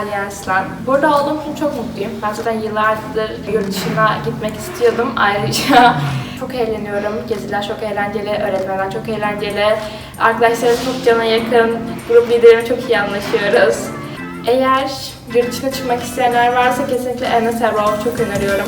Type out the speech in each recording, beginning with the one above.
açıdan. Burada olduğum için çok mutluyum. Ben zaten yıllardır yurt dışına gitmek istiyordum. Ayrıca çok eğleniyorum. Geziler çok eğlenceli, öğretmenler çok eğlenceli. Arkadaşlarım çok cana yakın. Grup liderimle çok iyi anlaşıyoruz. Eğer yurt dışına çıkmak isteyenler varsa kesinlikle Enes Erbal'ı çok öneriyorum.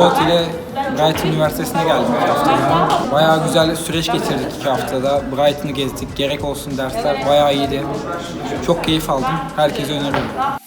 Ebruat ile Brighton Üniversitesi'ne geldim iki haftalığına. Bayağı güzel süreç geçirdik iki haftada. Brighton'ı gezdik. Gerek olsun dersler bayağı iyiydi. Çok keyif aldım. Herkese öneririm.